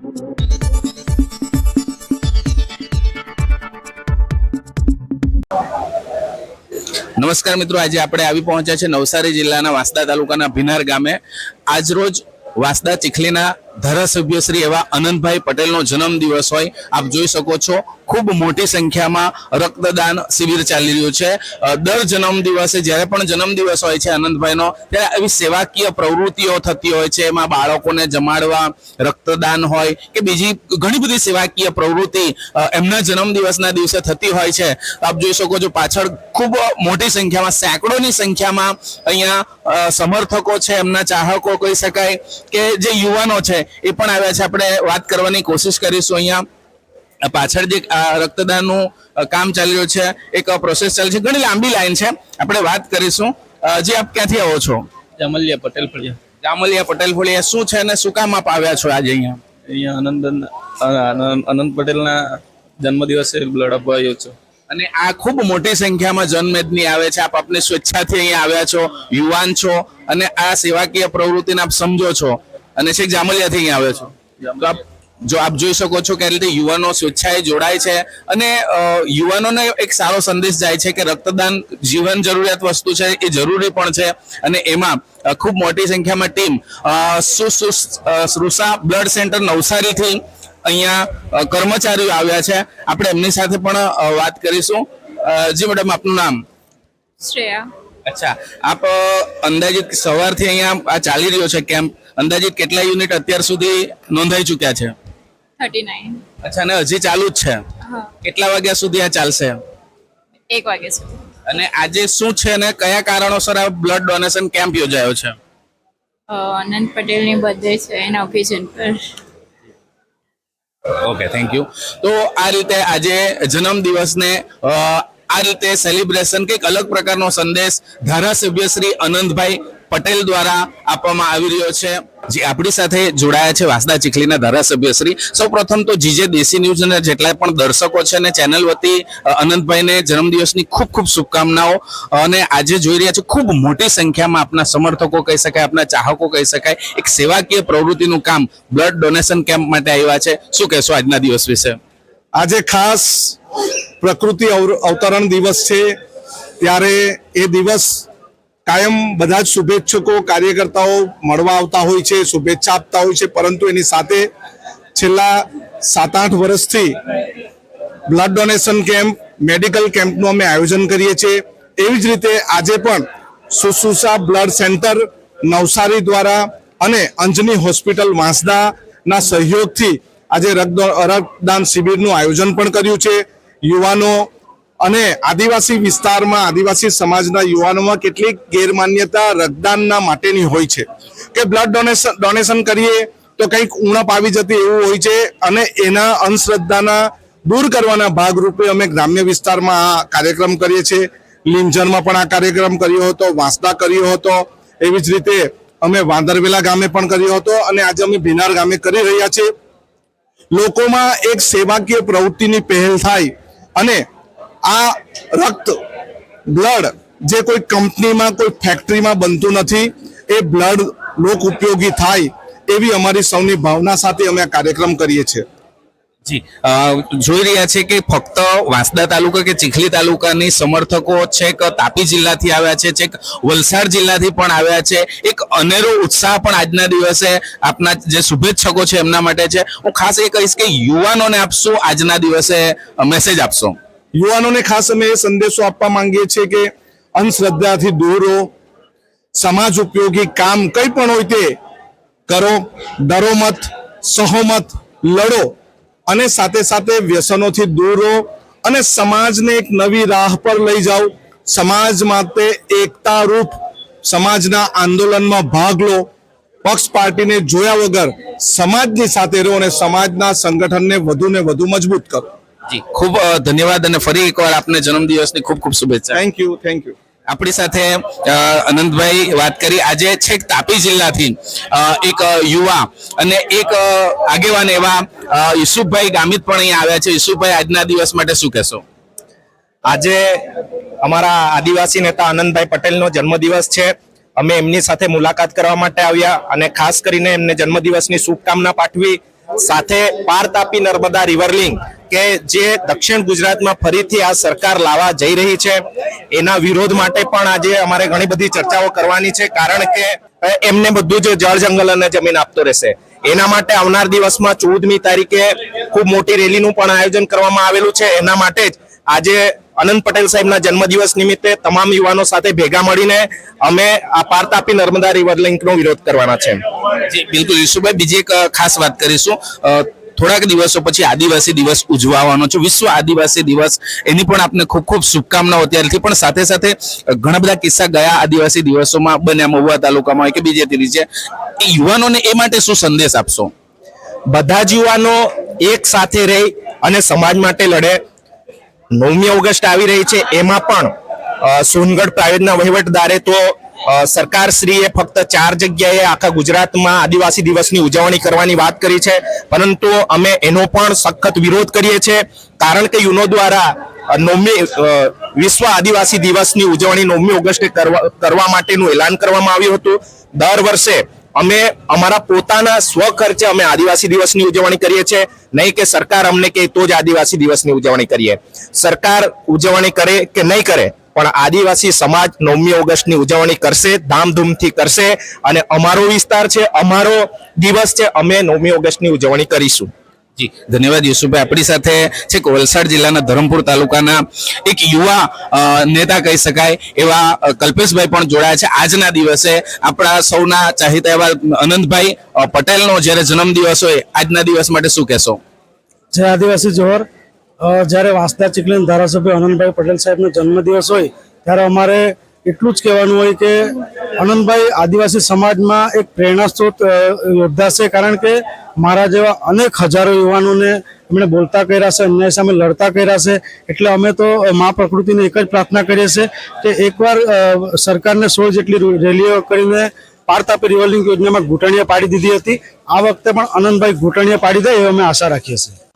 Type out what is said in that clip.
નમસ્કાર મિત્રો, આજે આપણે આવી પહોંચ્યા છે નવસારી જિલ્લાના વાંસદા તાલુકાના ભિનાર ગામે. આજરોજ વાંસદા ચીખલીના ધારાસભ્ય શ્રી એવા અનંતભાઈ પટેલનો જન્મ દિવસ હોય. આપ જોઈ શકો છો. ખૂબ મોટી સંખ્યામાં રક્તદાન શિબિર ચાલી રહ્યું છે. દર જન્મ દિવસે, જ્યારે પણ જન્મ દિવસ હોય છે આનંદભાઈનો, ત્યારે આવી સેવાકીય પ્રવૃત્તિઓ થતી હોય છે. એમાં બાળકોને જમાડવા, રક્તદાન હોય કે બીજી ઘણી બધી સેવાકીય પ્રવૃત્તિ એમના જન્મ દિવસના દિવસે થતી હોય છે. આપ જોઈ શકો છો, પાછળ ખૂબ મોટી સંખ્યામાં, સેંકડોની સંખ્યામાં અહીંયા સમર્થકો છે. એમના ચાહકો કહી શકાય કે જે યુવાનો છે, એ પણ આવ્યા છે. આપણે વાત કરવાની કોશિશ કરીશું અહીંયા. પાછળ જે આ રક્તદાનનું કામ ચાલી રહ્યું છે એક પ્રોસેસ ચાલે છે ઘણી લાંબી લાઈન છે. આપણે વાત કરીશું. જે આપ ક્યાંથી આવો છો? જામલિયા પટેલ ફળિયા. જામલિયા પટેલ ફળિયા શું છે અને શું કામ આપ આવ્યા છો આજે અહીંયા? અહીંયા આનંદ આનંદ પટેલના જન્મદિવસે બ્લડ આપવા આવ્યો છું. અને આ ખૂબ મોટી સંખ્યામાં જનમેદની આવે છે. આપ આપની સ્વેચ્છાથી અહીંયા આવ્યા છો યુવાન છો અને આ સેવાકીય પ્રવૃત્તિને આપ સમજો છો. અને છેક જામલિયાથી અહીંયા આવ્યો છો. તો આપ જો આપ જોઈ શકો છો કે આ રીતે યુવાનો સ્વેચ્છાએ જોડાય છે અને યુવાનોને એક સારો સંદેશ જાય છે કે રક્તદાન જીવન જરૂરિયાત વસ્તુ છે એ જરૂરી પણ છે અને એમાં ખૂબ મોટી સંખ્યામાં ટીમ સુસા બ્લડ સેન્ટર નવસારીથી અહીંયા કર્મચારીઓ આવ્યા છે. આપણે એમની સાથે પણ વાત કરીશું. જી મેડમ આપનું નામ? શ્રેયા. અચ્છા. આપ અંદાજિત સવારથી અહીંયા આ ચાલી રહ્યો છે કેમ્પ. અંદાજિત કેટલા યુનિટ અત્યાર સુધી નોંધાઈ ચૂક્યા છે? Thirty nine. અચ્છા ને હજી ચાલુ જ છે. કેટલા વાગ્યા સુધી આ ચાલશે? એક વાગ્યા સુધી. અને આજે શું છે અને કયા કારણોસર આ બ્લડ ડોનેશન કેમ્પ યોજાયો છે? અનંત પટેલની બર્થડે છે એના ઓકેઝન પર. ઓકે થેન્ક યુ તો આ રીતે આજે જન્મ દિવસને આ રીતે સેલિબ્રેશન કંઈક અલગ પ્રકારનો સંદેશ ધારાસભ્ય શ્રી અનંતભાઈ પટેલ દ્વારા આપવામાં આવી રહ્યો છે. જે આપણી સાથે જોડાયા છે વાસદા ચીખલીના ધારાસભ્ય શ્રી. સૌ પ્રથમ તો જીજે દેશી ન્યૂઝ અને જેટલા પણ દર્શકો છે અને ચેનલ વતી અનંતભાઈને જન્મદિવસની ખૂબ ખૂબ શુભકામનાઓ. અને આજે જોઈ રહ્યા છે ખૂબ મોટી સંખ્યામાં આપના સમર્થકો કહી શકાય, આપના ચાહકો કહી શકાય. એક સેવાકીય પ્રવૃત્તિનું કામ, બ્લડ ડોનેશન કેમ્પ માટે આવ્યા છે. શું કહેશો આજના દિવસ વિશે? આજે ખાસ પ્રકૃતિ અવતરણ દિવસ છે. ત્યારે એ દિવસ કાયમ બધા જ શુભેચ્છકો, કાર્યકર્તાઓ મળવા આવતા હોય છે, શુભેચ્છા આપતા હોય છે, પરંતુ એની સાથે છેલ્લા સાત આઠ વર્ષથી બ્લડ ડોનેશન કેમ્પ, મેડિકલ કેમ્પનું અમે આયોજન કરીએ છીએ. એવી જ રીતે આજે પણ સુસુસા બ્લડ સેન્ટર નવસારી દ્વારા અને અંજની હોસ્પિટલ વાંસદાના સહયોગથી આજે રક્ત- રક્તદાન શિબિરનું આયોજન પણ કર્યું છે. યુવાનો અને આદિવાસી વિસ્તારમાં આદિવાસી સમાજના યુવાનોમાં કેટલીક ગેરમાન્યતા રક્તદાનના માટેની હોય છે. કે બ્લડ ડોનેશન ડોનેશન કરીએ તો કંઈક ઉણપ આવી જતી એવું હોય છે અને એના અંધશ્રદ્ધાના દૂર કરવાના ભાગરૂપે અમે ગ્રામ્ય વિસ્તારમાં આ કાર્યક્રમ કરીએ છીએ. લીમઝરમાં પણ આ કાર્યક્રમ કર્યો હતો, વાંસદા કર્યો હતો. એવી જ રીતે અમે વાંદરવેલા ગામે પણ કર્યો હતો અને આજે અમે ભીનાર ગામે કરી રહ્યા છીએ. લોકોમાં એક સેવાકીય પ્રવૃત્તિની પહેલ થાય અને આ રક્ત, બ્લડ જે કોઈ કંપનીમાં, કોઈ ફેક્ટરીમાં બનતું નથી, એ બ્લડ લોક ઉપયોગી થાય એવી અમારી સૌની ભાવના સાથે અમે આ કાર્યક્રમ કરીએ છીએ. જી જોઈ રહ્યા છે કે ફક્ત વાંસદા તાલુકા કે ચીખલી તાલુકાની સમર્થકો છેક તાપી જિલ્લાથી આવ્યા છે, છેક વલસાડ જિલ્લાથી પણ આવ્યા છે. એક અનેરો ઉત્સાહ પણ આજના દિવસે આપના જે શુભેચ્છકો છે એમના માટે છે. હું ખાસ એ કહીશ કે યુવાનોને આપશો, આજના દિવસે મેસેજ આપશો. યુવાનોને ખાસ અમે એ સંદેશો આપવા માંગીએ છીએ કે અંધશ્રદ્ધાથી દૂર રહો, સમાજ ઉપયોગી કામ કંઈ પણ હોય તે કરો, ડરો મત સહોમત લડો અને સાથે સાથે વ્યસનોથી દૂર રહો અને સમાજને એક નવી રાહ પર લઈ જાઓ. સમાજ માટે એકતા રૂપ સમાજના આંદોલનમાં ભાગ લો. પક્ષ પાર્ટીને જોયા વગર સમાજની સાથે રહો અને સમાજના સંગઠનને વધુ ને વધુ મજબૂત કરો. જી. ખૂબ ધન્યવાદ અને ફરી એકવાર આપને જન્મદિવસની ખૂબ ખૂબ શુભેચ્છા. થેન્ક યુ થેન્ક યુ આપણી સાથે અનંતભાઈ વાત કરી. આજે છેક તાપી જિલ્લાથી એક યુવા અને એક આગેવાન એવા યુસુફભાઈ ગામિત પણ અહીંયા આવ્યા છે. યુસુફભાઈ આજના દિવસ માટે શું કહેશો? આજે અમારા આદિવાસી નેતા આનંદભાઈ પટેલનો જન્મદિવસ છે. અમે એમની સાથે મુલાકાત કરવા માટે આવ્યા અને ખાસ કરીને એમને જન્મદિવસની શુભકામના પાઠવી સાથે પાર તાપી નર્મદા રિવર લિંક કે જે દક્ષિણ ગુજરાતમાં ફરીથી આ સરકાર લાવવા જઈ રહી છે. એના વિરોધ માટે પણ આજે અમારે ઘણી બધી ચર્ચાઓ કરવાની છે, કારણ કે એમને બધું જ જળ જંગલ અને જમીન આપતો રહેશે. એના માટે આવનાર દિવસમાં ચૌદમી તારીખે ખૂબ મોટી રેલીનું પણ આયોજન કરવામાં આવેલું છે. એના માટે જ આજે અનંત પટેલ સાહેબના જન્મદિવસ નિમિત્તે તમામ યુવાનો સાથે ભેગા મળીને અમે આ પાર તાપી નર્મદા રિવર લિંકનો વિરોધ કરવાના છે. જી બિલકુલ યુસુફભાઈ બીજી એક ખાસ વાત કરીશું. થોડાક દિવસો પછી આદિવાસી દિવસ ઉજવવાનો છે. વિશ્વ આદિવાસી દિવસ એની પણ આપને ખૂબ ખૂબ શુભકામનાઓ ત્યારથી પણ સાથે સાથે ઘણા બધા કિસ્સા ગયા આદિવાસી દિવસોમાં બન્યા મહુવા તાલુકામાં કે બીજે ત્રીજે એ યુવાનોને એ માટે શું સંદેશ આપશો? બધા જ યુવાનો એક સાથે રહી અને સમાજ માટે લડે. નવમી ઓગસ્ટ આવી રહી છે. એમાં પણ સોનગઢ પ્રાઇવેટના વહીવટદારે તો સરકાર સરકારશ્રીએ ફક્ત ચાર જગ્યાએ આખા ગુજરાતમાં આદિવાસી દિવસની ઉજવણી કરવાની વાત કરી છે. પરંતુ અમે એનો પણ સખત વિરોધ કરીએ છીએ. કારણ કે યુનો દ્વારા નવમી વિશ્વ આદિવાસી દિવસની ઉજવણી નવમી ઓગસ્ટે કરવા માટેનું એલાન કરવામાં આવ્યું હતું. દર વર્ષે અમે અમારા પોતાના સ્વખર્ચે અમે આદિવાસી દિવસની ઉજવણી કરીએ છીએ. નહીં કે સરકાર અમને કે તો જ આદિવાસી દિવસની ઉજવણી કરીએ. સરકાર ઉજવણી કરે કે નહીં કરે, પણ આદિવાસી સમાજ નવમી ઓગસ્ટની ઉજવણી કરશે, ધામધૂમથી કરશે. અને અમારો વિસ્તાર છે, અમારો દિવસ છે, અમે નવમી ઓગસ્ટની ઉજવણી કરીશું. જી, ધન્યવાદ યુસુફભાઈ. આપણી સાથે છેક વલસાડ જિલ્લાના ધરમપુર તાલુકાના એક યુવા નેતા કહી શકાય, એવા કલ્પેશભાઈ પણ જોડાયા છે. આજના દિવસે આપણા સૌના ચાહિતા એવા અનંતભાઈ પટેલનો જ્યારે જન્મદિવસ હોય, આજના દિવસ માટે શું કહેશો? જય આદિવાસી જોહર. જ્યારે વાંસદા ચીખલીના ધારાસભ્ય આનંદભાઈ પટેલ સાહેબનો જન્મદિવસ હોય, ત્યારે અમારે એટલું જ કહેવાનું હોય કે આનંદભાઈ આદિવાસી સમાજમાં એક પ્રેરણા સ્ત્રોત યોદ્ધા છે. કારણ કે મારા જેવા અનેક હજારો યુવાનોને એમણે બોલતા કર્યા છે અન્યાય સામે લડતા કર્યા છે. એટલે અમે તો મા પ્રકૃતિને એક જ પ્રાર્થના કરીએ છીએ કે એકવાર સરકારને સોળ જેટલી રેલીઓ કરીને પાર તાપી રિવરલિંગ યોજનામાં ઘૂંટણીએ પાડી દીધી હતી. આ વખતે પણ આનંદભાઈ ઘૂંટણીએ પાડી દે એવી અમે આશા રાખીએ છીએ.